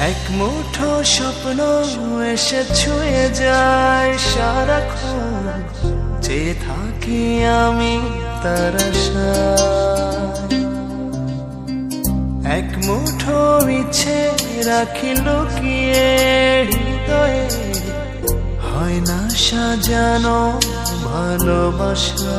এক মুঠো স্বপ্ন এসে ছুঁয়ে যায় সারাক্ষণ। যে থাকি আমি তার এক মুঠো ইচ্ছে রাখি লুকিয়ে হৃদয়ে। হয় না সাজানো ভালোবাসা।